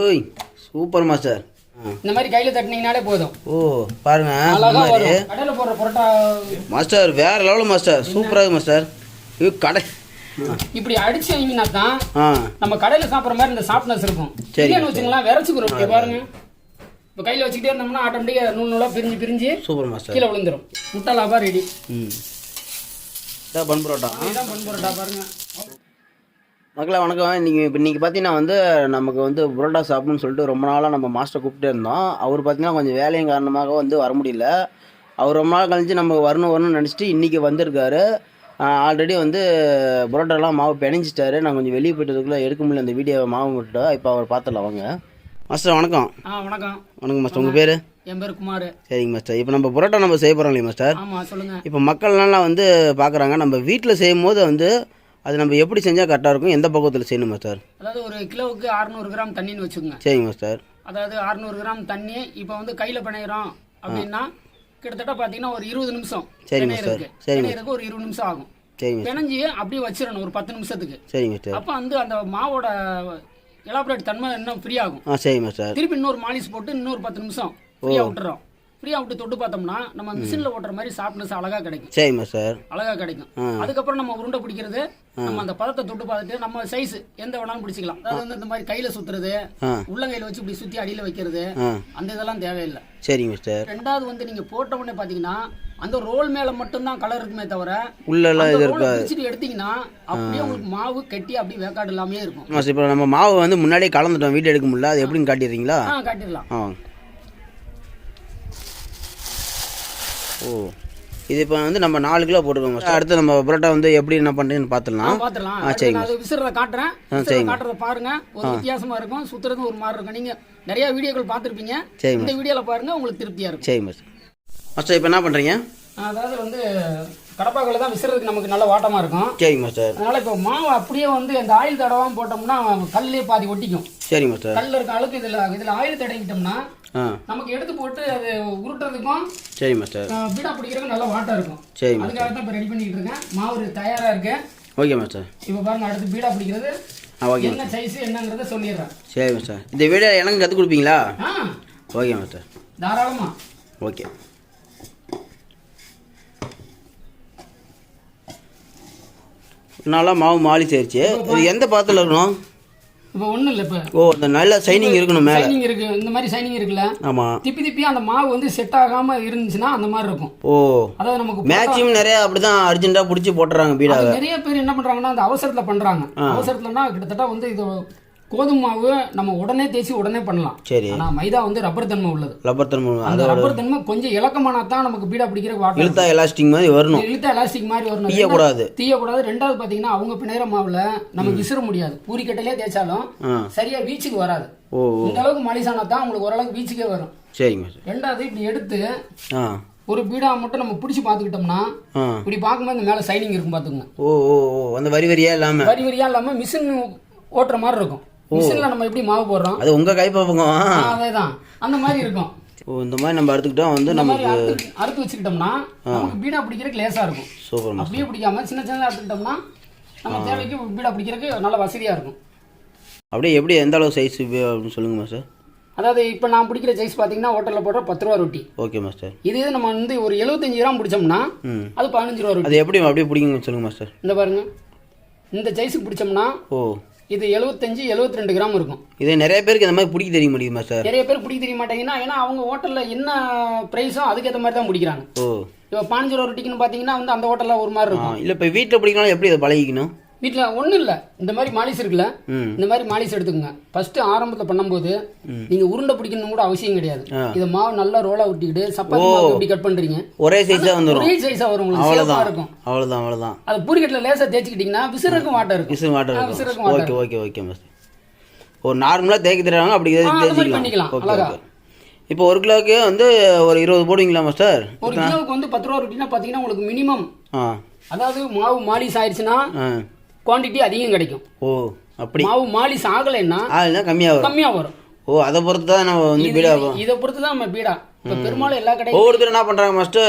ஓய் super master. இந்த மாதிரி கையில தட்டினீங்கனாலே போதும். ஓ பாருங்க கடையில போடுற பரோட்டா மாஸ்டர் வேற லெவல் மாஸ்டர். சூப்பராக மாஸ்டர். இது கடை. இப்படி அடிச்சு வைங்கன்னா தான் நம்ம கடையில சாப்பிடுற மாதிரி இந்த சாஃப்ட்னஸ் இருக்கும். சரி. இல்லைன்னு வச்சுங்களேன் விரைச்சுக்கிறோம் பாருங்க. இப்போ கையில வச்சுக்கிட்டே இருந்தோம்னா ஆட்டோமேட்டிக்கா நூல் நூலா பிரிஞ்சு பிரிஞ்சு சூப்பர் மாஸ்டர். கீழே விழுந்துரும். முட்டை லாபா ரெடி ம். இதான் பன் பரோட்டா. இதுதான் பன் பரோட்டா பாருங்க. மக்களே வணக்கம். இன்றைக்கி இப்போ இன்றைக்கி பார்த்தீங்கன்னா வந்து நமக்கு வந்து புரோட்டா சாப்பிடணும்னு சொல்லிட்டு ரொம்ப நாளாக நம்ம மாஸ்டர் கூப்பிட்டே இருந்தோம். அவர் பார்த்தீங்கன்னா கொஞ்சம் வேலையின் காரணமாக வந்து வர முடியல. அவர் ரொம்ப நாள் கழிச்சு நம்ம வரணும் வரணும்னு நினச்சிட்டு இன்றைக்கி வந்திருக்காரு. ஆல்ரெடி வந்து புரோட்டாலாம் மாவு பிணைஞ்சிட்டாரு. நான் கொஞ்சம் வெளியே போயிட்டதுக்குள்ளே எடுக்க முடியல அந்த வீடியோவை மாவு விட்டுட்டோம் இப்போ அவர் பார்த்துடலாம் வாங்க. மாஸ்டர் வணக்கம். ஆ வணக்கம். வணக்கம் மாஸ்டர். உங்கள் பேர்? என் பேர் குமார். சரிங்க மாஸ்டர். இப்போ நம்ம புரோட்டா நம்ம செய்ய போகிறோம் இல்லையா மாஸ்டர்? ஆமா சொல்லுங்க. இப்போ மக்கள்லாம் வந்து பார்க்குறாங்க நம்ம வீட்டில் செய்யும் போது வந்து அது நம்ம எப்படி செஞ்சால் கரெக்டாக இருக்கும் எந்த பக்குவத்தில் செய்யணும் மாஸ்டர் அதாவது ஒரு கிலோவுக்கு 600 கிராம் தண்ணின்னு வச்சுக்கோங்க. சரிங்க மாஸ்டர் அதாவது 600 கிராம் தண்ணி இப்போ வந்து கையில பிணையிறோம் அப்படின்னா கிட்டத்தட்ட பார்த்தீங்கன்னா ஒரு இருபது நிமிஷம் சரி மாஸ்டர். சரி பிணையறதுக்கு ஒரு இருபது நிமிஷம் ஆகும். சரிங்க பிணைஞ்சு அப்படியே வச்சிடணும் ஒரு பத்து நிமிஷத்துக்கு. சரிங்க மாஸ்டர் அப்போ வந்து அந்த மாவோட எலாபரேட் தன்மை இன்னும் ஃப்ரீ ஆகும். ஆ சரிங்க மாஸ்டர் திருப்பி இன்னொரு மாலிஷ் போட்டு இன்னொரு பத்து நிமிஷம் ஃப்ரீயாக விட்டுறோம். ஃப்ரீயாக விட்டு தொட்டு பார்த்தோம்னா நம்ம மிஷினில் ஓட்டுற மாதிரி சாஃப்ட்னஸ் அழகா கிடைக்கும். சரிங்க மாஸ்டர் அழகா கிடைக்கும். அதுக்கப்புறம் நம்ம உருண்டை பிடிக்கிறது நம்ம அந்த பதத்தை தொட்டு பார்த்துட்டு நம்ம சைஸ் எந்த வேணாலும் பிடிச்சிக்கலாம். அதாவது வந்து இந்த மாதிரி கையில சுத்துறது உள்ளங்கையில வச்சு இப்படி சுத்தி அடியில வைக்கிறது அந்த இதெல்லாம் தேவையில்லை. சரிங்க மாஸ்டர் ரெண்டாவது வந்து நீங்க போட்ட உடனே பாத்தீங்கன்னா அந்த ரோல் மேல மட்டும்தான் கலர் இருக்குமே தவிர இது இருக்கா பிரிச்சுட்டு எடுத்தீங்கன்னா அப்படியே உங்களுக்கு மாவு கட்டி அப்படியே வேக்காடு இல்லாமே இருக்கும். இப்போ நம்ம மாவு வந்து முன்னாடியே கலந்துட்டோம் வீடியோ எடுக்க முடியல அது எப்படின்னு காட்டிடுறீங்களா? காட்டிடலாம். ஓ. இது இப்போ வந்து நம்ம நாலு கிலோ போட்டுருக்கோம் அடுத்து நம்ம பரோட்டா வந்து எப்படி என்ன பண்ணுறதுன்னு பார்த்துடலாம் ஆ, நான் அது விசிறத காட்டுறேன். சரிங்க. காட்டுறத பாருங்க. ஒரு வித்தியாசமா இருக்கும். சுத்துறது ஒரு மாதிரி இருக்கும். நீங்க நிறைய வீடியோக்கள் பார்த்திருப்பீங்க. சரிங்க இந்த வீடியோல பாருங்க உங்களுக்கு திருப்தியா இருக்கும். சரி மாஸ்டர். மாஸ்டர் இப்போ என்ன பண்ணுறீங்க அதாவது வந்து கடப்பாக்களை தான் விசிறதுக்கு நமக்கு நல்ல வாட்டமா இருக்கும். சரிங்க மாஸ்டர் அதனால இப்போ மாவு அப்படியே வந்து இந்த ஆயில் தடவாம போட்டோம்னா கல்லே பாதி ஒட்டிக்கும். சரிங்க மாஸ்டர் கல்ல இருக்க அளவுக்கு இதுல இதுல ஆயில் தடவிட்டோம்னா ஆ. நமக்கு எடுத்து போட்டு அது உருட்டுறதுக்கும் சரி மாஸ்டர் பீடா பிடிக்கிறதுக்கும் நல்ல வாட்டம் இருக்கும். சரி அதுக்காக தான் இப்போ ரெடி பண்ணிட்டு இருக்கேன். மாவு தயாரா இருக்கு. ஓகே மாஸ்டர் இப்போ பாருங்க அடுத்து பீடா பிடிக்கிறது. ஓகே என்ன சைஸ் என்னங்கிறத சொல்லிடுறேன். சரி மாஸ்டர் இந்த வீடியோ எனக்கு கற்றுக் கொடுப்பீங்களா? ஓகே மாஸ்டர் தாராளமா. ஓகே. நல்லா மாவு மாலி சேர்ச்சு. இது எந்த பாத்திரத்தில் இருக்கணும்? இப்போ ஒண்ணும் இல்லை இப்போ. ஓ இந்த நல்ல சைனிங் இருக்கணும் மேலே. சைனிங் இருக்கு. இந்த மாதிரி சைனிங் இருக்குல்ல? ஆமாம் திப்பி திப்பி அந்த மாவு வந்து செட் ஆகாம இருந்துச்சுன்னா அந்த மாதிரி இருக்கும். ஓ. அதாவது நமக்கு மேக்ஸிமம் நிறைய அப்படிதான் அர்ஜென்ட்டாக பிடிச்சி போட்டுறாங்க பீடாவை. அது நிறைய பேர் என்ன பண்றாங்கன்னா அந்த அவசரத்துல பண்றாங்க. அவசரத்துலன்னா கிட்டத்தட்ட வந்து இது கோதுமை மாவு நம்ம உடனே தேய்ச்சி உடனே பண்ணலாம். சரி. ஆனா மைதா வந்து ரப்பர் தன்மை உள்ளது. ரப்பர் தன்மை அந்த ரப்பர் தன்மை கொஞ்சம் இலக்கமானா தான் நமக்கு பீடா பிடிக்கிற வாட்டர் இழுத்தா எலாஸ்டிக் மாதிரி வரணும். இழுத்த எலாஸ்டிக் மாதிரி வரணும். தீயக்கூடாது தீயக்கூடாது. ரெண்டாவது பாத்தீங்கன்னா அவங்க பிணையிற மாவுல நம்ம விசிற முடியாது. பூரி கட்டையிலே தேய்ச்சாலும் சரியா வீச்சுக்கு வராது. இந்த அளவுக்கு மலிசானா தான் உங்களுக்கு ஓரளவுக்கு வீச்சுக்கே வரும். சரிங்க சார். ரெண்டாவது இப்படி எடுத்து ஒரு பீடா மட்டும் நம்ம பிடிச்சி பார்த்துக்கிட்டோம்னா இப்படி பார்க்கும்போது இந்த மேலே சைனிங் இருக்கும் பார்த்துக்குங்க ஓ ஓ அந்த வரி வரியா இல்லாமல் வரி வரியா இல்லாம மிஷின் ஓட்டுற மாதிரி இருக்கும். மிஷின்ல நம்ம எப்படி மாவு போடுறோம்? அது உங்கள் கைப்பக்கம் ஆ, அதேதான். அந்த மாதிரி இருக்கும். ஓ இந்த மாதிரி நம்ம எடுத்துக்கிட்டோம் வந்து நமக்கு அறுத்து வச்சுக்கிட்டோம்னா நமக்கு பீடா பிடிக்கிறதுக்கு லேசா இருக்கும். சூப்பர் அப்படியே பிடிக்காம சின்ன சின்னதா எடுத்துக்கிட்டோம்னா நம்ம தேவைக்கு பீடா பிடிக்கிறதுக்கு நல்ல வசதியா இருக்கும். அப்படியே எப்படி எந்த அளவு சைஸ் அப்படின்னு சொல்லுங்க மாஸ்டர். அதாவது இப்போ நான் பிடிக்கிற சைஸ் பார்த்தீங்கன்னா ஹோட்டலில் போடுற பத்து ரூபா ரொட்டி. Okay master. இது நம்ம வந்து ஒரு எழுபத்தஞ்சு கிராம் பிடிச்சோம்னா அது பதினஞ்சு ரூபா ரொட்டி. அது எப்படி அப்படியே பிடிக்குங்க சொல்லுங்க மாஸ்டர். இந்த பாருங்க. இந்த சைஸுக்கு பிடிச்சோம்னா ஓ. இது எழுபத்தஞ்சு எழுபத்தி ரெண்டு கிராம் இருக்கும். இது நிறைய பேருக்கு இந்த மாதிரி பிடிக்க தெரிய மாட்டேங்குது மாஸ்டர் நிறைய பேர் பிடிக்க தெரிய மாட்டேங்கன்னா ஏன்னா அவங்க ஹோட்டலில் என்ன ப்ரைஸோ அதுக்கேற்ற மாதிரி தான் பிடிக்கிறாங்க. ஓ. இப்போ பாஞ்சு ரூபா ரொட்டிக்குன்னு பார்த்தீங்கன்னா வந்து அந்த ஹோட்டலில் ஒரு மாதிரி இருக்கும். இல்லை இப்போ வீட்டில் பிடிக்கணும் எப்படி அதை பழகிக்கணும்? வீட்டில் ஒன்றும் இல்லை. இந்த மாதிரி மாலிஸ் இருக்குல்ல இந்த மாதிரி மாலிஸ் எடுத்துக்கோங்க. ஃபர்ஸ்ட் ஆரம்பத்தில் பண்ணும்போது நீங்கள் உருண்டை பிடிக்கணும் கூட அவசியம் கிடையாது. இதை மாவு நல்லா ரோலாக விட்டிக்கிட்டு சப்பாத்தி மாவு எப்படி கட் பண்ணுறீங்க ஒரே சைஸாக வந்துடும் ஒரே சைஸாக வரும் உங்களுக்கு. அவ்வளோதான் இருக்கும். அவ்வளோதான் அவ்வளோதான் அது பூரிக்கட்டில் லேசாக தேய்ச்சிக்கிட்டிங்கன்னா விசிறக்கும் வாட்டர் இருக்கும். விசில் வாட்டர் விசிறக்கும் ஓகே ஓகே ஓகே மாஸ்டர் ஒரு நார்மலாக தேய்க்க தெரியாங்க அப்படி பண்ணிக்கலாம், ஓகே. ஓகே. இப்போ ஒரு கிலோவுக்கு வந்து ஒரு இருபது போடுவீங்களா மாஸ்டர் ஒரு கிலோவுக்கு வந்து பத்து ரூபா ரொட்டினா பார்த்தீங்கன்னா உங்களுக்கு மினிமம் அதாவது மாவு மாலிஸ் ஆயிடுச்சுன்னா ஆ குவாண்டிட்டி அதிகம் கிடைக்கும். ஓ அப்படி. மாவு மாலிஸ் ஆகலைன்னா ஆளுனா கம்மியாக வரும். கம்மியாக வரும். ஓ அதை பொறுத்து தான் நம்ம வந்து பீடா இது- பொறுத்து தான் நம்ம பீடா. இப்போ பெரும்பாலும் எல்லா கடையும் ஒவ்வொருத்தர் என்ன பண்ணுறாங்க ஃபஸ்ட்டு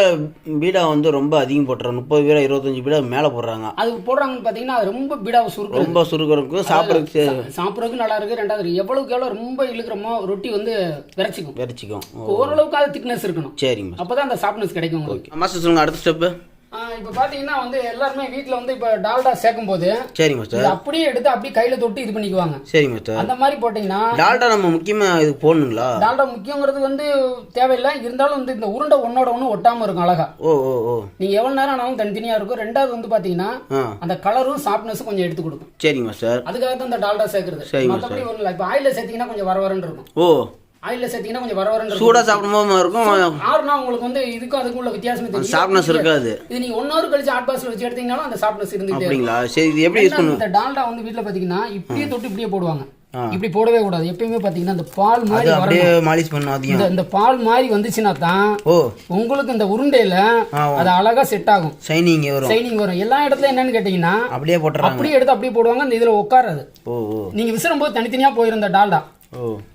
பீடா வந்து ரொம்ப அதிகம் போட்டுறாங்க. முப்பது பீடா இருபத்தஞ்சு பீடா மேலே போடுறாங்க. அது போடுறாங்கன்னு பார்த்தீங்கன்னா அது ரொம்ப பீடாவை சுருக்கும் ரொம்ப சுருக்கிறதுக்கு சாப்பிட்றதுக்கு சாப்பிட்றதுக்கு நல்லா இருக்கு. ரெண்டாவது எவ்வளவுக்கு எவ்வளோ ரொம்ப இழுக்கிறோமோ ரொட்டி வந்து விரைச்சிக்கும். விரைச்சிக்கும். ஓரளவுக்கு அது திக்னஸ் இருக்கணும். சரிங்க அப்பதான் அந்த சாஃப்ட்னஸ் கிடைக்கும் மாஸ்டர் சொல்லுங்கள் அடுத்த ஸ்டெப்பு இப்போ பார்த்தீங்கன்னா வந்து எல்லாருமே வீட்டில் வந்து இப்போ டால்டா சேர்க்கும் போது சரிங்க மாஸ்டர். இது அப்படியே எடுத்து அப்படியே கையில் தொட்டு இது பண்ணிக்குவாங்க. சரிங்க மாஸ்டர். அந்த மாதிரி போட்டிங்கன்னா டால்டா நம்ம முக்கியமாக இதுக்கு போடணுங்களா? டால்டா முக்கியங்கிறது வந்து தேவையில்லை. இருந்தாலும் வந்து இந்த உருண்டை ஒன்னோட ஒன்று ஒட்டாமல் இருக்கும் அழகா. ஓ ஓ ஓ. நீங்கள் எவ்வளோ நேரம் ஆனாலும் தனித்தனியாக இருக்கும். ரெண்டாவது வந்து பார்த்தீங்கன்னா அந்த கலரும் சாஃப்ட்னஸும் கொஞ்சம் எடுத்து கொடுக்கும். சரிங்க மாஸ்டர். அதுக்காக தான் இந்த டால்டா சேர்க்கறது. மற்றபடி ஒன்றும் இல்லை. இப்போ ஆயிலில் சேர்த்தீங்கன்னா கொஞ்சம் வர வரன்னு இருக்கும். ஓ. ஆயிலில் சேர்த்தீங்கன்னா கொஞ்சம் வர வரன்னு இருக்கும் சூடாக சாப்பிடும்போது இருக்கும். ஆறுனா உங்களுக்கு வந்து இதுக்கும் அதுக்கும் உள்ள வித்தியாசமே தெரியும் சாஃப்ட்னஸ் இருக்காது. இது நீங்க ஒன் ஹவர் கழிச்சு ஹாட் பாக்ஸ்ல வச்சு எடுத்தீங்கனாலும் அந்த சாஃப்ட்னஸ் இருந்துகிட்டே. அப்படிங்களா? சரி இது எப்படி யூஸ் இந்த டால்டா வந்து வீட்ல பாத்தீங்கன்னா இப்படியே தொட்டு இப்படியே போடுவாங்க. இப்படி போடவே கூடாது. எப்பயுமே பாத்தீங்கன்னா இந்த பால் மாதிரி அப்படியே மாலிஷ் பண்ணும் அதிகம். இந்த இந்த பால் மாதிரி வந்துச்சுன்னா தான் ஓ. உங்களுக்கு இந்த உருண்டையில அது அழகா செட் ஆகும். ஷைனிங் வரும். சைனிங் வரும். எல்லா இடத்துல என்னன்னு கேட்டீங்கன்னா அப்படியே போட்டுறாங்க. அப்படியே எடுத்து அப்படியே போடுவாங்க இந்த இதுல உட்காராது. ஓ நீங்க விசிறும் போது தனித்தனியா போயிருந்த டால்டா.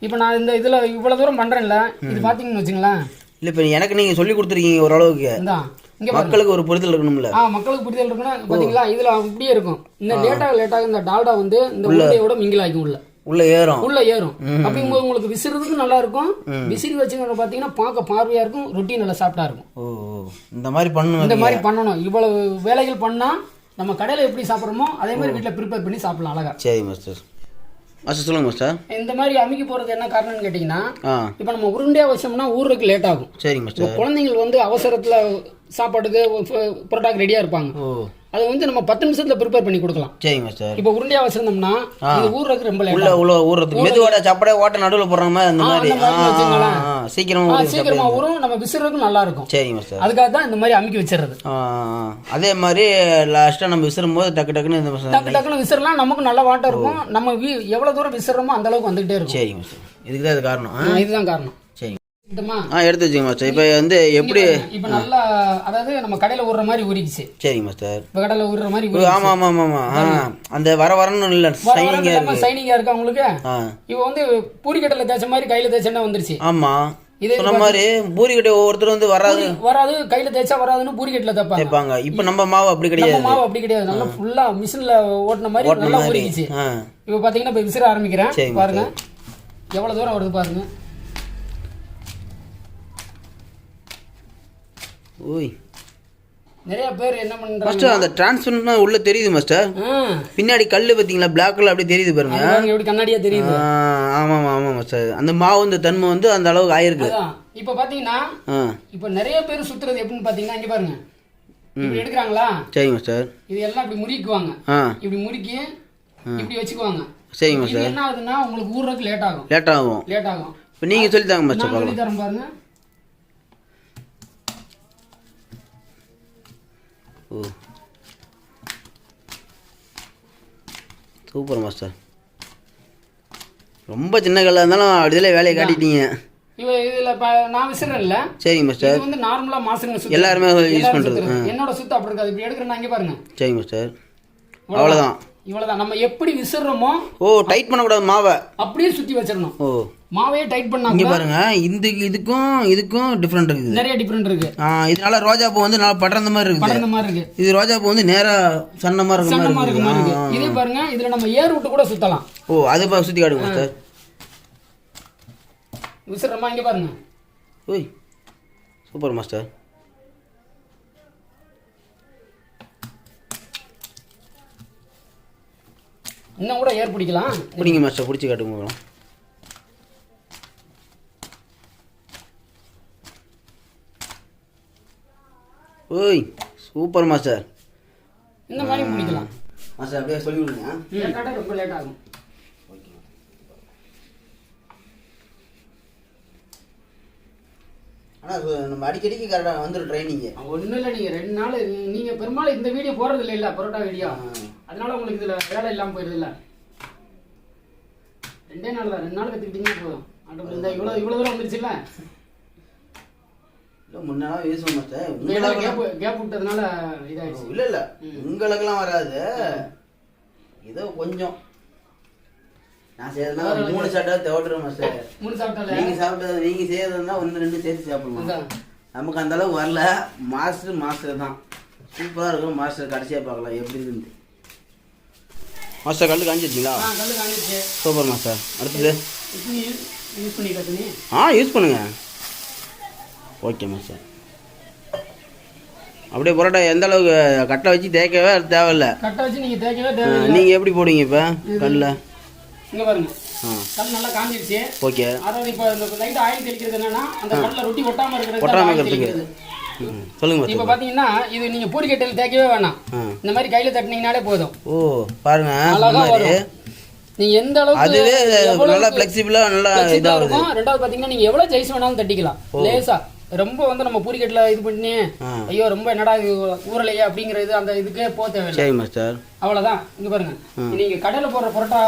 இப்போ நான் இந்த இதுல இவ்வளவு தூரம் பண்றேன்ல இது பாத்தீங்கன்னு வச்சுங்களேன். இல்லை இப்போ எனக்கு நீங்கள் சொல்லி கொடுத்துருக்கீங்க ஓரளவுக்கு. இங்க மக்களுக்கு ஒரு புரிதல் இருக்கணும்ல. ஆ மக்களுக்கு புரிதல் இருக்குன்னா பாத்தீங்களா இதுல அப்படியே இருக்கும். இந்த லேட்டாக லேட்டாக இந்த டால்டா வந்து இந்த உருண்டையோட மிங்கில் ஆகும் உள்ள. உள்ள ஏறும். உள்ள ஏறும். அப்படிங்கும்போது உங்களுக்கு விசிறதுக்கும் நல்லா இருக்கும். விசிறி வச்சுங்க பாத்தீங்கன்னா பார்க்க பார்வையா இருக்கும் ரொட்டி நல்லா சாப்பிட்டா இருக்கும். ஓ. இந்த மாதிரி பண்ணணும் இந்த மாதிரி பண்ணணும். இவ்வளவு வேலைகள் பண்ணா நம்ம கடையில எப்படி சாப்பிட்றோமோ அதே மாதிரி வீட்ல ப்ரிப்பேர் பண்ணி சாப்பிடலாம் அழகா. சரி மாஸ்டர் மாஸ்டர் சொல்லுங்க மாஸ்டர். இந்த மாதிரி அமைக்க போறது என்ன காரணம்னு கேட்டிங்கன்னா இப்போ நம்ம உருண்டையா வச்சோம்னா ஊறுறதுக்கு லேட் ஆகும். சரிங்க மாஸ்டர். குழந்தைங்கள் வந்து அவசரத்துல சாப்பாட்டுக்கு புரோட்டாக்கு ரெடியா இருப்பாங்க. அதை வந்து நம்ம பத்து நிமிஷத்துல ப்ரிப்பேர் பண்ணி கொடுக்கலாம். சரிங்க மாஸ்டர். இப்போ உருண்டையா வச்சிருந்தோம்னா இது ஊறுறதுக்கு ரொம்ப உள்ள உள்ள ஊறுறதுக்கு. மெதுவோட சாப்பாடே ஓட்ட நடுவில் போடுற மாதிரி அந்த மாதிரி. சீக்கிரமா சீக்கிரமா ஊறும் நம்ம விசிறதுக்கும் நல்லா இருக்கும் சரிங்க மாஸ்டர். அதுக்காக தான் இந்த மாதிரி அமுக்கி வச்சிடுறது. அதே மாதிரி லாஸ்ட்டாக நம்ம விசிறும் போது டக்கு டக்குன்னு இந்த டக்கு டக்குன்னு விசிறலாம் நமக்கு நல்ல வாட்டம் இருக்கும். நம்ம எவ்வளவு தூரம் விசிறோமோ அந்த அளவுக்கு வந்துகிட்டே இருக்கும். சரிங்க மாஸ்டர். இதுக்கு தான் இது காரணம். இதுதான் காரணம். ஆ எடுத்து வச்சுங்க மாஸ்டர். இப்போ வந்து எப்படி இப்ப நல்லா அதாவது நம்ம கடையில ஊறுற மாதிரி ஊறிக்குச்சு சரிங்க மாஸ்டர். இப்ப கடையில ஊறுற மாதிரி ஓ, ஆமா ஆமா ஆமா ஆமா. ஆ அந்த வர வரணும் இல்லை. சைனிங்காக இருக்கு. சைனிங்கா இருக்கா உங்களுக்கு? ஆ. இப்போ வந்து பூரிக்கட்டல தேய்ச்ச மாதிரி கையில தேய்ச்சா வந்துருச்சு. ஆமா. இதே சொன்ன மாதிரி பூரிக்கட்டை ஒவ்வொருத்தரும் வந்து வராது. வராது கையில தேய்ச்சா வராதுன்னு பூரிக்கட்டல தேய்ப்பாங்க. கேட்பாங்க இப்போ நம்ம மாவு அப்படி கிடையாது. மாவு அப்படி கிடையாது. நல்லா ஃபுல்லா மிஷின்ல ஓட்டின மாதிரி நல்லா ஊறிக்குச்சு ஆ. இப்போ பார்த்தீங்கன்னா இப்போ விசிற ஆரம்பிக்கிறேன். பாருங்க. எவ்வளோ தூரம் வருது பாருங்க. ஓய். நிறைய பேர் என்ன பண்றாங்க? மாஸ்டர் அந்த டிரான்ஸ்பரண்ட்னா உள்ள தெரியுது மாஸ்டர் பின்னாடி கல்லு பார்த்தீங்களா? பிளாக் கலர் அப்படியே தெரியுது பாருங்க. எப்படி கண்ணாடியா தெரியுது. ஆமாம் ஆமாம் மாஸ்டர் அந்த மாவு இந்த தன்மை வந்து அந்த அளவுக்கு ஆயிருக்கு. இப்போ பார்த்தீங்கன்னா இப்போ நிறைய பேர் சுத்துறது எப்படின்னு பார்த்தீங்கன்னா இங்க பாருங்க. இப்படி எடுக்கிறாங்களா? சரிங்க மாஸ்டர் இது எல்லாம் இப்படி முறிக்குவாங்க. இப்படி முறுக்கி இப்படி வச்சுக்குவாங்க. சரிங்க மாஸ்டர் என்ன ஆகுதுன்னா உங்களுக்கு ஊறுறதுக்கு லேட் ஆகும். லேட் ஆகும். லேட் ஆகும். இப்போ நீங்கள் சொல்லி தாங்க மாஸ்டர் சொல்லி தரேன் பாருங்க. ஓ சூப்பர் மாஸ்டர். ரொம்ப சின்ன கல்லாக இருந்தாலும் அப்படிதில் வேலையை காட்டிட்டீங்க. இவ இதுல இப்ப நான் விசிறேன்ல. சரிங்க மாஸ்டர். இது வந்து நார்மலா மாசுங்க சுத்து. எல்லாருமே யூஸ் பண்ணுறது. என்னோட சுத்து அப்படி இருக்காது. இப்படி எடுக்கிறேன் இங்க பாருங்க. சரிங்க மாஸ்டர். அவ்வளோதான் இவ்வளவுதான். நம்ம எப்படி விசிறோமோ ஓ டைட் பண்ணக்கூடாது மாவை. அப்படியே சுத்தி வச்சிடணும் ஓ. மாவையே டைட் பண்ணா இங்கே பாருங்க இந்த இதுக்கும் இதுக்கும் டிஃப்ரெண்ட் இருக்குது. நிறைய டிஃபரெண்ட் இருக்கு. ஆ இதனால ரோஜா பூ வந்து நல்லா படர்ந்த மாதிரி இருக்குது. படர்ந்த மாதிரி இருக்கு. இது ரோஜா பூ வந்து நேராக சன்னமாக இருக்க சன்னமா இருக்க மாதிரி இருக்கு. இதே பாருங்க இதுல நம்ம ஏர் விட்டு கூட சுத்தலாம். ஓ அது இப்போ சுற்றி காட்டுங்க மாஸ்டர் விசிறமா? இங்க பாருங்க. ஓய் சூப்பர் மாஸ்டர். இன்னும் கூட ஏர் பிடிக்கலாம். பிடிங்க மாஸ்டர் பிடிச்சி காட்டுங்க பார்க்கலாம். ஓய் சூப்பர் மாஸ்டர் இந்த மாதிரி பிடிக்கலாம். மாஸ்டர் அப்படியே சொல்லி விடுங்க. லேட்டாக ரொம்ப லேட் ஆகும். ஆனால் நம்ம அடிக்கடிக்கு கரெக்டாக வந்துடும் ட்ரைனிங்கு ஒன்றும் இல்லை நீங்கள் ரெண்டு நாள் நீங்கள் பெரும்பாலும் இந்த வீடியோ போடுறது இல்லை இல்லை பரோட்டா வீடியோ அதனால உங்களுக்கு இதில் வேலை இல்லாமல் போயிடுது இல்லை ரெண்டே நாள் தான் ரெண்டு நாள் கற்றுக்கிட்டீங்கன்னா போதும். இந்த இவ்வளோ இவ்வளோ தூரம் வந்துருச்சுல்ல? இல்லை முன்னாள் பேசுவோம் மாஸ்டர் கேப் உங்களுக்கு கேப் விட்டதுனால இதாகிடுச்சு இல்லை இல்லை. உங்களுக்கெல்லாம் வராது. ஏதோ கொஞ்சம். நான் செய்யறதுனா மூணு சாப்பிட்டா தேவைப்படுற மாஸ்டர் மூணு சாப்பிட்டால? நீங்க சாப்பிட்டது நீங்க செய்யறதுனா ஒன்று ரெண்டு சேர்த்து சாப்பிடலாம். நமக்கு அந்த அளவுக்கு வரல. மாஸ்டர் மாஸ்டர் தான். சூப்பராக இருக்கும். மாஸ்டர் கடைசியாக பார்க்கலாம். எப்படி இருந்து மாஸ்டர் கல் காஞ்சிருச்சிங்களா? Super master. அடுத்தது? ஆ யூஸ் பண்ணுங்க. Okay master. அப்படியே பரோட்டா எந்த அளவுக்கு கட்டை வச்சு தேய்க்கவே தேவையில்ல. கட்டை வச்சு நீங்கள் தேய்க்கவே தேவையில்லை. நீங்கள் எப்படி போடுவீங்க இப்போ கல்லில் இங்கே பாருங்க. ஆ. கல் நல்லா காஞ்சிருச்சு. ஓகே. அதாவது இப்போ இந்த லைட் ஆயில் தெளிக்கிறது என்னன்னா அந்த கல்ல ரொட்டி ஒட்டாம இருக்கிறது ஒட்டாம ஆயில் இருக்கிறதுக்கு. சொல்லுங்க இப்போ பாத்தீங்கன்னா இது நீங்க பூரிக்கட்டையில் தேய்க்கவே வேணாம். இந்த மாதிரி கையில தட்டினீங்கனாலே போதும். ஓ பாருங்க நீங்க எந்த அளவுக்கு அதுவே நல்லா ஃப்ளெக்சிபிளாக நல்லா இதாகுது. இருக்கும். ரெண்டாவது பாத்தீங்கன்னா நீங்க எவ்வளவு ஜெய்ஸ் வேணாலும் தட்டிக்கலாம். லேசா. ரொம்ப வந்து நம்ம பூரிக்கட்டில் இது பண்ணி. ஐயோ ரொம்ப என்னடா இது ஊறலையே அப்படிங்கிறது அந்த இதுக்கே போக தேவையில்லை. சரி மாஸ்டர் அவ்வளவுதான். இங்க பாருங்க. நீங்க கடையில போடுற பரோட்டா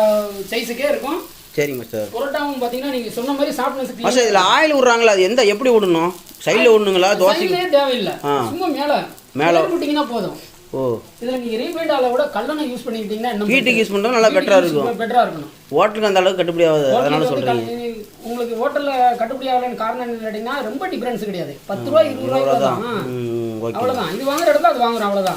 சைஸுக்கே இருக்கும். சரி. மாஸ்டர் பரோட்டாவும் பாத்தீங்கன்னா நீங்க சொன்ன மாதிரி சாப்பிட்டு மாஸ்டர் இதில் ஆயில் விட்றாங்களா அது எந்த எப்படி விடணும் சைடில் விடணுங்களா தோசை தேவையில்லை. சும்மா மேல. மேல. விட்டீங்கன்னா போதும். ஓ. இதுல நீங்க ரீஃபைண்ட் ஆல விட கல்லெண்ணெய் யூஸ் பண்ணிக்கிட்டீங்கன்னா இன்னும் வீட்டுக்கு யூஸ் பண்ணுறது நல்லா பெட்டராக இருக்கும். பெட்டரா இருக்கணும். ஹோட்டலுக்கு அந்த அளவுக்கு கட்டுப்படி ஆகாது. அதனால சொல்கிறீங்க உங்களுக்கு ஹோட்டல்ல கட்டுப்படி ஆகலன்னு காரணம் என்ன கேட்டீங்கன்னா ரொம்ப டிஃபரன்ஸ் கிடையாது. பத்து ரூபாய் இருபது ரூபாய்க்கு தான். அவ்வளவுதான். இது வாங்குற இடத்துல அது வாங்குறோம் ஆ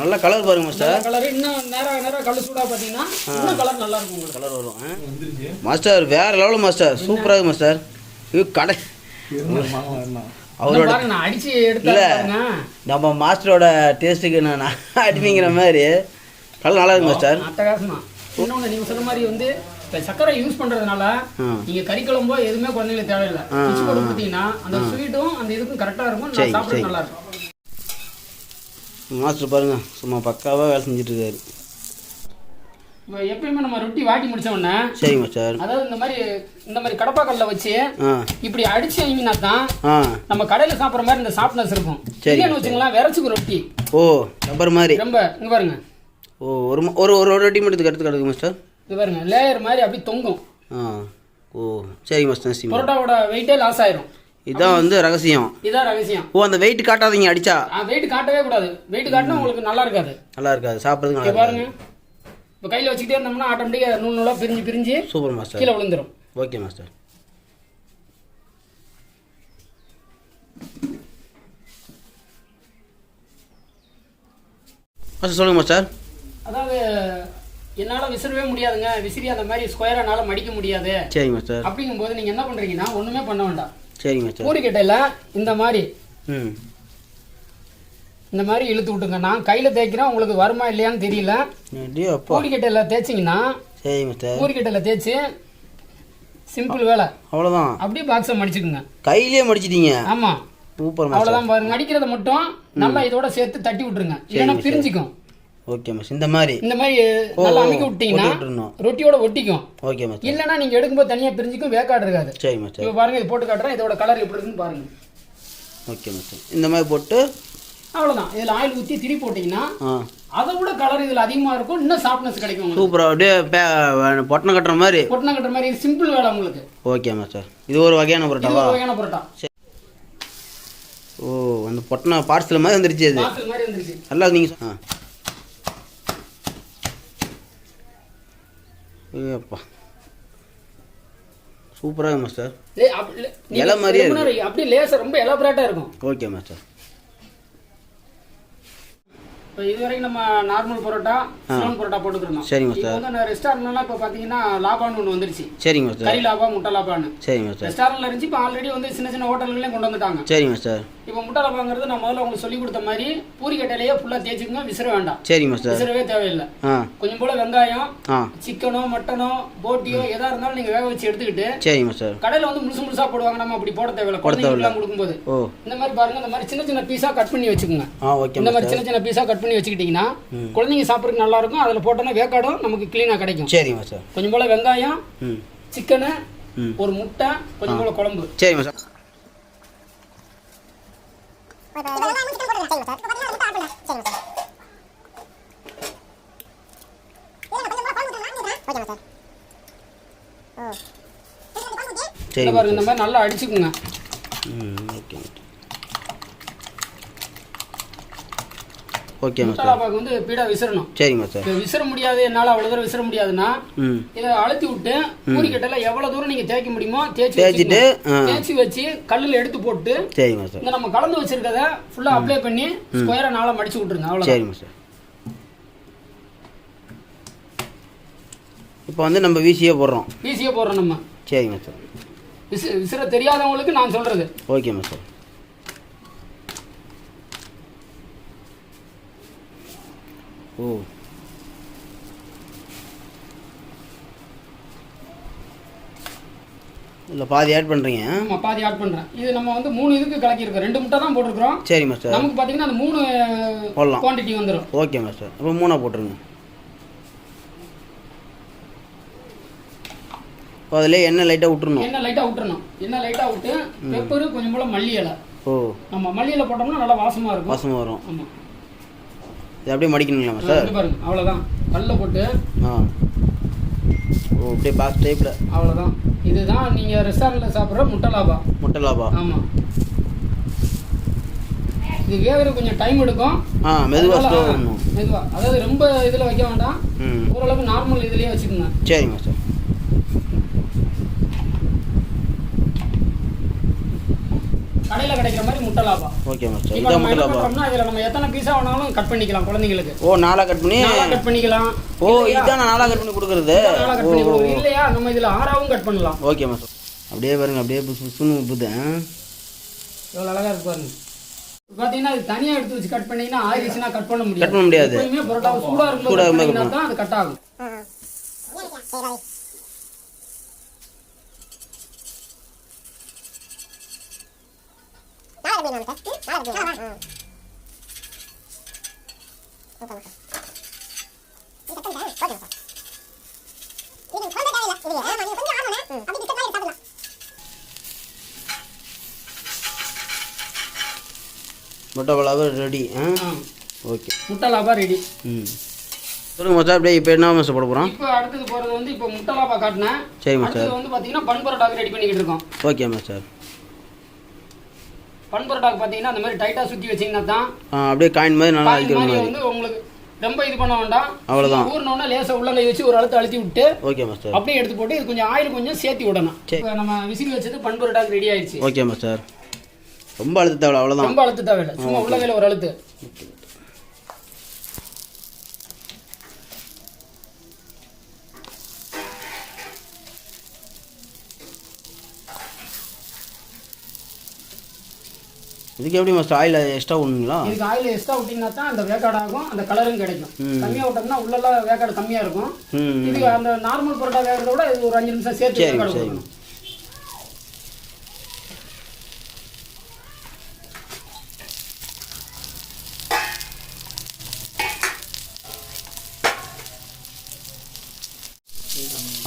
நல்ல கலர் பாருங்க மாஸ்டர் கலர் இன்னும் நேரம் நேரம் கல் சூடா பாத்தீங்கன்னா இன்னும் கலர் நல்லா இருக்கும் கலர் வரும்? மாஸ்டர் வேற லெவல் மாஸ்டர் சூப்பராக இருக்கு மாஸ்டர் இது கடை. அவரோட நான் அடிச்சு இல்ல. நம்ம மாஸ்டரோட டேஸ்ட்டுக்கு நான் அடிமைங்கிற மாதிரி. கலர் நல்லா இருக்கு மாஸ்டர் அட்டகாசமா. இன்னொன்னு நீங்க சொன்ன மாதிரி வந்து இப்ப சர்க்கரை யூஸ் பண்றதுனால ம். நீங்க கறி குழம்போ எதுவுமே குழந்தைங்களுக்கு தேவையில்லை. போட்டு கொடுத்தீங்கன்னா அந்த ஸ்வீட்டும் அந்த இதுக்கும் கரெக்டா இருக்கும். சாப்பிட. நல்லா இருக்கும். மாஸ்டர் பாருங்க சும்மா பக்காவாக வேலை இப்ப எப்பயுமே நம்ம ரொட்டி வாட்டி முடிச்ச உடனே சரி மாஸ்டர். அதாவது இந்த மாதிரி இந்த மாதிரி கடப்பா கல்ல வச்சு இப்படி அடிச்சு வைங்கன்னா தான் நம்ம கடையில சாப்பிடுற மாதிரி இந்த சாஃப்ட்னஸ் இருக்கும். சரி. இல்லைன்னு வச்சுக்கலாம் விரைச்சுக்கும் ரொட்டி. ஓ ரப்பர் மாதிரி. ரொம்ப இங்க பாருங்க. ஓ ஒரு ஒரு ஒரு ரொட்டி மட்டும் எடுத்து கிடக்கு மாஸ்டர். இங்க பாருங்க லேயர் மாதிரி அப்படி தொங்கும். ஆ. ஓ சரி மாஸ்டர் பரோட்டாவோட வெயிட்டே லாஸ் ஆயிரும். இதான் வந்து ரகசியம். இதான் ரகசியம். ஓ அந்த வெயிட் காட்டாதீங்க அடிச்சா? வெயிட் காட்டவே கூடாது. வெயிட் காட்டினா உங்களுக்கு நல்லா இருக்காது. நல்லா இருக்காது சாப்பிட்றதுக்கு நல்லா பாருங்க. இப்போ கையில் வச்சுக்கிட்டே இருந்தோம்னா ஆட்டோமேட்டிக்காக நூல் நூலாக பிரிஞ்சு பிரிஞ்சு சூப்பர் மாஸ்டர் கீழே விழுந்துரும். ஓகே மாஸ்டர் மாஸ்டர் சொல்லுங்க மாஸ்டர் அதாவது என்னால் விசிறவே முடியாதுங்க. விசிறி அந்த மாதிரி ஸ்கொயராக என்னால் மடிக்க முடியாது. சரி மாஸ்டர் அப்படிங்கும்போது நீங்கள் என்ன பண்ணுறீங்கன்னா ஒன்றுமே பண்ண வேண்டாம். சரி. மாஸ்டர் பூரிக்கட்டையில் இந்த மாதிரி ம். இந்த மாதிரி இழுத்து விட்டுங்க. நான் கையில் தேய்க்கிறேன். உங்களுக்கு வருமா இல்லையான்னு தெரியல. பூரிக்கட்டையில் தேய்ச்சிங்கன்னா சரி. மாஸ்டர் பூரிக்கட்டையில் தேய்ச்சி சிம்பிள் வேலை. அவ்வளோதான் அப்படியே பாக்ஸை மடிச்சுக்குங்க. கையிலே மடிச்சிட்டீங்க. ஆமாம் சூப்பர் அவ்வளோதான் பாருங்க. மடிக்கிறத மட்டும் நல்லா இதோட சேர்த்து தட்டி விட்டுருங்க. இல்லைன்னா பிரிஞ்சுக்கும். ஓகே மாஸ்டர் இந்த மாதிரி இந்த மாதிரி நல்லா அமைக்க விட்டீங்கன்னா ரொட்டியோட ஒட்டிக்கும். ஓகே மாஸ்டர் இல்லைன்னா நீங்க எடுக்கும்போது தனியா பிரிஞ்சுக்கும் வேக்காடு இருக்காது. சரி மாஸ்டர் இப்போ பாருங்க இது போட்டு காட்டுறேன் இதோட கலர் எப்படி இருக்குன்னு பாருங்க. ஓகே மாஸ்டர் இந்த மாதிரி போட்டு அவ்வளவுதான். இதுல ஆயில் ஊத்தி திரி போட்டீங்கன்னா அதை விட கலர் இதுல அதிகமா இருக்கும் இன்னும் சாஃப்ட்னஸ் கிடைக்கும் சூப்பராக அப்படியே பொட்டனை கட்டுற மாதிரி. பொட்டனை கட்டுற மாதிரி சிம்பிள் வேலை உங்களுக்கு. ஓகே மாஸ்டர் இது ஒரு வகையான பரோட்டாவா ஒரு வகையான பரோட்டா. ஓ அந்த பொட்டனை பார்சல் மாதிரி வந்துருச்சு அது. மாதிரி வந்துருச்சு. நல்லா நீங்கள் ஆ. ஏப்பா. சூப்பராக மாஸ்டர் இலை மாதிரியே அப்படியே லேசா ரொம்ப எலாபரேட்டா இருக்கும். ஓகே மாஸ்டர் இப்போ இது வரைக்கும் நம்ம நார்மல் பரோட்டா சிலோன் பரோட்டா போட்டுக்கிறோம்? சரிங்க மாஸ்டர் வந்து ரெஸ்டாரண்ட்லாம் இப்போ பார்த்தீங்கன்னா லாபான்னு ஒன்று வந்துருச்சு. சரிங்க மாஸ்டர் கறி லாபா முட்டை லாபான்னு. சரி மாஸ்டர் ரெஸ்டாரண்ட்ல இருந்துச்சு இப்போ ஆல்ரெடி வந்து சின்ன சின்ன ஹோட்டல்களையும் கொண்டு வந்துட்டாங்க. சரி மாஸ்டர் இப்போ முட்டை லாபாங்கிறது நான் முதல்ல உங்களுக்கு சொல்லி கொடுத்த மாதிரி பூரி கட்டையிலேயே ஃபுல்லாக தேய்ச்சிக்கங்க விசிற வேண்டாம். சரி விசிறவே தேவையில்லை. கொஞ்சம் போல வெங்காயம் சிக்கனோ மட்டனோ போட்டியோ எதா இருந்தாலும் நீங்க வேக வச்சு எடுத்துக்கிட்டு சரி மாஸ்டர் கடையில வந்து முழுசு முழுசா போடுவாங்க நம்ம அப்படி போட தேவையில்ல. குழந்தைங்களுக்குலாம் கொடுக்கும்போது. இந்த மாதிரி பாருங்க இந்த மாதிரி சின்ன சின்ன பீஸா கட் பண்ணி வச்சுக்கோங்க. இந்த மாதிரி சின்ன சின்ன பீஸா கட் பண்ணி வச்சுக்கிட்டீங்கன்னா குழந்தைங்க சாப்பிட்றதுக்கு நல்லா இருக்கும். அதுல போட்டோன்னா வேக்காடும் நமக்கு க்ளீனா கிடைக்கும். சரி மாஸ்டர் கொஞ்சம் போல வெங்காயம் சிக்கனு. ஒரு முட்டை கொஞ்சம் போல குழம்பு. சரி மாஸ்டர் சரி பாருங்க இந்த மாதிரி நல்லா அடிச்சுக்குங்க. ம் ஓகே. ஓகே லாபாக்கு வந்து பீடா விசிறணும். சரிங்க இப்போ விசிற முடியாது என்னால் அவ்வளோ தூரம் விசிற முடியாதுன்னா இதை அழுத்தி விட்டு பூரிக்கட்டையில் எவ்வளோ தூரம் நீங்கள் தேய்க்க முடியுமோ தேய்ச்சி தேய்ச்சிட்டு தேய்ச்சி வச்சு கல்லில் எடுத்து போட்டு சரிங்க மாஸ்டர் இந்த நம்ம கலந்து வச்சிருக்கத ஃபுல்லாக அப்ளை பண்ணி ஸ்கொயராக நாளாக மடிச்சு விட்ருங்க அவ்வளோ சரிங்க மாஸ்டர் இப்போ வந்து நம்ம வீசியே போடுறோம். ஈஸியாக போடுறோம் நம்ம. சரிங்க விசி விசிற தெரியாதவங்களுக்கு நான் சொல்கிறது ஓகே மாஸ்டர் ஓ. இல்லை பாதி ஆட் பண்ணுறீங்க நம்ம பாதி ஆட் பண்ணுறேன் இது நம்ம வந்து மூணு இதுக்கு கலக்கியிருக்கோம். ரெண்டு முட்டை தான் போட்டிருக்கிறோம். சரி மாஸ்டர் நமக்கு பார்த்தீங்கன்னா அந்த மூணு போடலாம். குவான்டிட்டி வந்துடும் ஓகே மாஸ்டர் அப்போ மூணாக போட்டுருங்க. இப்போ அதில் எண்ணெய் லைட்டாக விட்டுறணும். எண்ணெய் லைட்டாக விட்டுறணும். எண்ணெய் லைட்டாக விட்டு பெப்பரு கொஞ்சம் போல மல்லி இலை. ஓ. நம்ம மல்லி இலை போட்டோம்னா நல்லா வாசமாக இருக்கும். வாசமாக வரும். ஆமாம் இது அப்படியே மடிக்கணுங்களா இது பாருங்க. அவ்வளோதான் கல்லில் போட்டு ஆ. ஓ அப்படியே பாக்ஸ் டைப்பில் அவ்வளோதான் இதுதான் நீங்கள் ரெஸ்டாரண்ட்டில் சாப்பிட்ற முட்டை லாபா? முட்டை லாபா? ஆமாம் இது வேகிற கொஞ்சம் டைம் எடுக்கும். ஆ மெதுவாக ஸ்லோ ஆ, பண்ணணும் மெதுவா. அதாவது ரொம்ப இதில் வைக்க வேண்டாம். ஓரளவுக்கு நார்மல் இதுலேயே வச்சுக்கோங்க. சரிங்க மாஸ்டர் கடையில் கிடைக்கிற மாதிரி முட்டை லாபா ஓகே மாஸ்டர் இதான் முட்டை லாபா இதில் நம்ம எத்தனை பீஸா வேணாலும் கட் பண்ணிக்கலாம் குழந்தைங்களுக்கு. ஓ நாளாக கட் பண்ணி? நாளாக கட் பண்ணிக்கலாம். ஓ இதுதான் நான் நாளாக கட் பண்ணி கொடுக்குறது. நாளாக கட் ஓ பண்ணி ஓ. கொடுக்குறோம் இல்லையா? நம்ம இதில் ஆறாவும் கட் பண்ணலாம். ஓகே மாஸ்டர் அப்படியே பாருங்க அப்படியே புசு புசுன்னு உப்புதேன் எவ்வளோ அழகாக இருக்கு பாருங்க. பார்த்தீங்கன்னா இது தனியாக எடுத்து வச்சு கட் பண்ணீங்கன்னா ஆயிடுச்சுன்னா கட் பண்ண முடியாது. கட் பண்ண முடியாது. சூடாக சூடா இருக்கும்போது இருக்கும்போது பண்ணிங்கன்னா தான் அது கட் ஆகும். முட்டை பலாவை ரெடி ஆ. ஓகே முட்டை லாபா ரெடி ம். சொல்லுங்க மாஸ்டர் அப்படியே இப்போ என்ன மாஸ்டர் போட போகிறோம் இப்போ அடுத்தது போகிறது வந்து இப்போ முட்டை லாபா காட்டினேன். சரி அடுத்தது வந்து பார்த்தீங்கன்னா பன் பரோட்டாக்கு ரெடி பண்ணிக்கிட்டு இருக்கோம். ஓகே மாஸ்டர் பரோட்டாக்கு பார்த்தீங்கன்னா அந்த மாதிரி டைட்டாக சுற்றி வச்சிங்கன்னா தான் அப்படியே காயின் மாதிரி நல்லா மாதிரி மாதிரி. வந்து உங்களுக்கு ரொம்ப இது பண்ண வேண்டாம். அவ்வளவுதான். ஊறினோடனே லேசாக உள்ளங்கை வச்சு ஒரு அழுத்த அழுத்தி விட்டு ஓகே மாஸ்டர் அப்படியே எடுத்து போட்டு இது கொஞ்சம் ஆயில் கொஞ்சம் சேர்த்து விடணும். நம்ம விசிறி வச்சது பன் பரோட்டாக்கு ரெடி ஆயிடுச்சு ஓகே மாஸ்டர் ரொம்ப அழுத்த தேவை அவ்வளோதான் ரொம்ப அழுத்து தேவையில்லை. சும்மா உள்ளங்கையில் ஒரு அழுத்து. இதுக்கு எப்படி மாஸ்டர் ஆயில் எக்ஸ்ட்ரா ஒன்றுங்களா இதுக்கு ஆயில் எக்ஸ்ட்ரா விட்டிங்கன்னா தான் அந்த வேக்காடு ஆகும் அந்த கலரும் கிடைக்கும். கம்மியாக விட்டோம்னா உள்ளெல்லாம் வேக்காடு கம்மியாக இருக்கும். இதுக்கு அந்த நார்மல் பரோட்டா வேகிறத விட இது ஒரு அஞ்சு நிமிஷம் சேர்த்து வேக்காடு. கொடுக்கணும்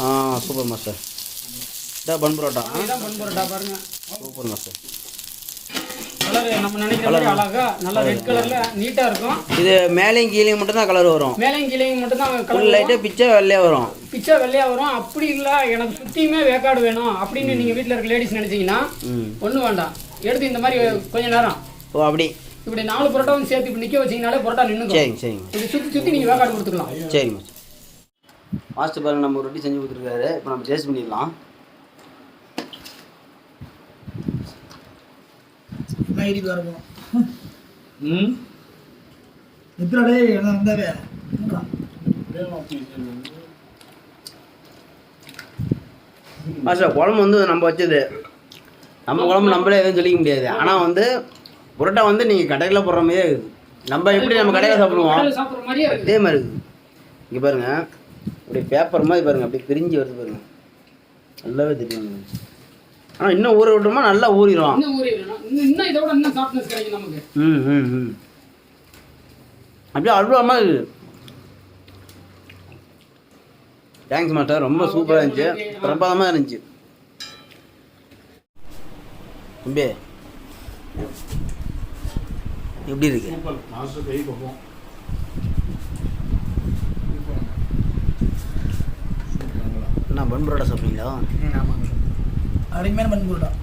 ஆ சூப்பர் மாஸ்டர் இதான் பன் பரோட்டா. பன் பரோட்டா பாருங்க. சூப்பர் மாஸ்டர் கலர் அழகா நல்லா ரெட் கலர்ல நீட்டா இருக்கும். இது மேலேயும் கீழேயும் மட்டும்தான் கலர் வரும். மேலையும் கீழையும் மட்டும் தான் கலர் லைட்டாக பிச்சை வெள்ளையாக வரும். பிச்சை வெள்ளையா வரும். அப்படி இல்ல எனக்கு சுத்தியுமே வேக்காடு வேணும் அப்படின்னு நீங்க வீட்ல இருக்க லேடிஸ் நினைச்சீங்கன்னா ம். ஒண்ணும் வேண்டாம். எடுத்து இந்த மாதிரி கொஞ்ச நேரம். ஓ அப்படி. இப்படி நாலு பரோட்டாவும் சேர்த்து இப்படி நிக்க வச்சீங்கனாலே பரோட்டா நின்னுக்கும். சரிங்க சரிங்க. இப்படி சுத்தி சுத்தி நீங்க வேக்காடு கொடுத்துக்கலாம். சரிங்க மாஸ்டர். பாருங்க நம்ம ரொட்டி செஞ்சு கொடுத்துருக்காரு. இப்போ நம்ம டேஸ்ட் பண்ணிடலாம். நைட்டி இருக்கும் ம்? எத்தனை என்ன மாஸ்டர் குழம்பு வந்து நம்ம வச்சது. நம்ம குழம்பு நம்மளே எதுவும் சொல்லிக்க முடியாது. ஆனால் வந்து புரோட்டா வந்து நீங்கள் கடையில் போடுற மாதிரியே இருக்குது. நம்ம எப்படி நம்ம கடையில் சாப்பிடுவோம்? அதே மாதிரி இருக்குது. இங்கே பாருங்க. அப்படியே பேப்பர் மாதிரி பாருங்க. அப்படியே பிரிஞ்சு வருது பாருங்க. நல்லாவே தெரியும். ஆனால் இன்னும் ஊற விட்டோமா நல்லா ஊறிடும் இன்னும் ஊறி வேணும் இன்னும் இன்னும் இதை விட இன்னும் சாஃப்ட்னஸ் கிடைக்கும் நமக்கு. ம் ம் ம். அப்படியே அல்வா மாதிரி இருக்குது தேங்க்ஸ் மாஸ்டர் ரொம்ப சூப்பராக இருந்துச்சு. பிரபாதமாக இருந்துச்சு. தம்பி எப்படி இருக்கு? என்ன பன் பரோட்டா சாப்பிட்டீங்களா ஆமாங்க. அருமையான பண்ணி போட்டோம்